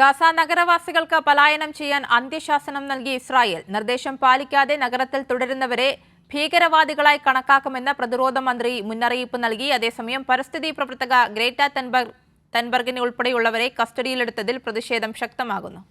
Gaza നഗരവാസികൾക്ക് പലായനം ചെയ്യാൻ അന്ത്യശാസനം നൽകി ഇസ്രായേൽ. നിർദ്ദേശം പാലിക്കാതെ നഗരത്തിൽ തുടരുന്നവരെ ഭീകരവാദികളായി കണക്കാക്കുമെന്ന് പ്രതിരോധ മന്ത്രി മുന്നറിയിപ്പ് നൽകി. അതേസമയം പരിസ്ഥിതി പ്രവർത്തക ഗ്രേറ്റ തെൻബർഗ് തെൻബർഗിനെ ഉൾപ്പെടെയുള്ളവരെ കസ്റ്റഡിയിലെടുത്തതിൽ പ്രതിഷേധം ശക്തമാകുന്നു.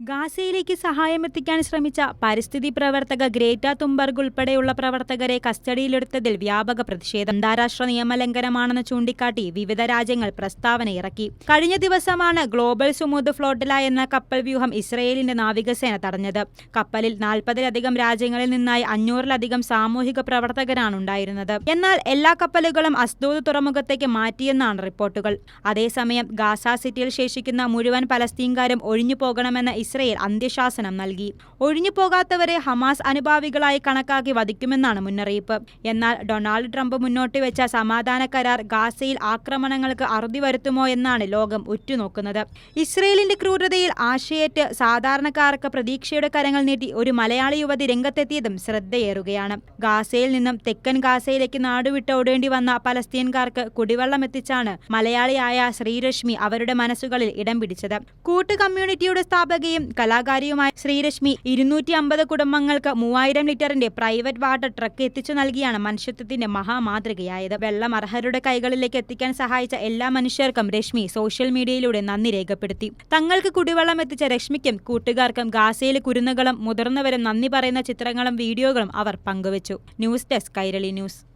ഗാസയിലേക്ക് സഹായമെത്തിക്കാൻ ശ്രമിച്ച പരിസ്ഥിതി പ്രവർത്തക ഗ്രേറ്റ തുംബർഗ് ഉൾപ്പെടെയുള്ള പ്രവർത്തകരെ കസ്റ്റഡിയിലെടുത്തതിൽ വ്യാപക പ്രതിഷേധം. അന്താരാഷ്ട്ര നിയമലംഘനമാണെന്ന് ചൂണ്ടിക്കാട്ടി വിവിധ രാജ്യങ്ങൾ പ്രസ്താവന ഇറക്കി. കഴിഞ്ഞ ദിവസമാണ് ഗ്ലോബൽ സുമുദ് ഫ്ലോട്ടില എന്ന കപ്പൽ വ്യൂഹം ഇസ്രയേലിന്റെ നാവികസേന തടഞ്ഞത്. കപ്പലിൽ നാൽപ്പതിലധികം രാജ്യങ്ങളിൽ നിന്നായി അഞ്ഞൂറിലധികം സാമൂഹിക പ്രവർത്തകരാണ് ഉണ്ടായിരുന്നത്. എന്നാൽ എല്ലാ കപ്പലുകളും അസ്ദൂദ് തുറമുഖത്തേക്ക് മാറ്റിയെന്നാണ് റിപ്പോർട്ടുകൾ. അതേസമയം ഗാസ സിറ്റിയിൽ ശേഷിക്കുന്ന മുഴുവൻ പലസ്തീൻകാരും ഒഴിഞ്ഞു പോകണമെന്ന ഇസ്രയേൽ അന്ത്യശാസനം നൽകി. ഒഴിഞ്ഞു പോകാത്തവരെ ഹമാസ് അനുഭാവികളായി കണക്കാക്കി വധിക്കുമെന്നാണ് മുന്നറിയിപ്പ്. എന്നാൽ ഡൊണാൾഡ് ട്രംപ് മുന്നോട്ട് വെച്ച സമാധാന കരാർ ഗാസയിൽ ആക്രമണങ്ങൾക്ക് അറുതി വരുത്തുമോ എന്നാണ് ലോകം ഉറ്റുനോക്കുന്നത്. ഇസ്രയേലിന്റെ ക്രൂരതയിൽ ആശയേറ്റ് സാധാരണക്കാർക്ക് പ്രതീക്ഷയുടെ കരങ്ങൾ നീട്ടി ഒരു മലയാളി യുവതി രംഗത്തെത്തിയതും ശ്രദ്ധയേറുകയാണ്. ഗാസയിൽ നിന്നും തെക്കൻ ഗാസയിലേക്ക് നാടുവിട്ട് ഓടേണ്ടി വന്ന പലസ്തീൻകാർക്ക് കുടിവെള്ളം എത്തിച്ചാണ് മലയാളിയായ ശ്രീരശ്മി അവരുടെ മനസ്സുകളിൽ ഇടം പിടിച്ചത്. കൂട്ട് കമ്മ്യൂണിറ്റിയുടെ സ്ഥാപകയും കലാകാരിയുമായ ശ്രീരശ്മി ഇരുന്നൂറ്റി അമ്പത് കുടുംബങ്ങൾക്ക് മൂവായിരം ലിറ്ററിന്റെ പ്രൈവറ്റ് വാട്ടർ ട്രക്ക് എത്തിച്ചു നൽകിയാണ് മനുഷ്യത്വത്തിന്റെ മഹാമാതൃകയായത്. വെള്ളം അർഹരുടെ കൈകളിലേക്ക് എത്തിക്കാൻ സഹായിച്ച എല്ലാ മനുഷ്യർക്കും രശ്മി സോഷ്യൽ മീഡിയയിലൂടെ നന്ദി രേഖപ്പെടുത്തി. തങ്ങൾക്ക് കുടിവെള്ളം എത്തിച്ച രശ്മിക്കും കൂട്ടുകാർക്കും ഗാസയിലെ കുരുന്നുകളും മുതിർന്നവരും നന്ദി പറയുന്ന ചിത്രങ്ങളും വീഡിയോകളും അവർ പങ്കുവച്ചു. News desk Kairali news.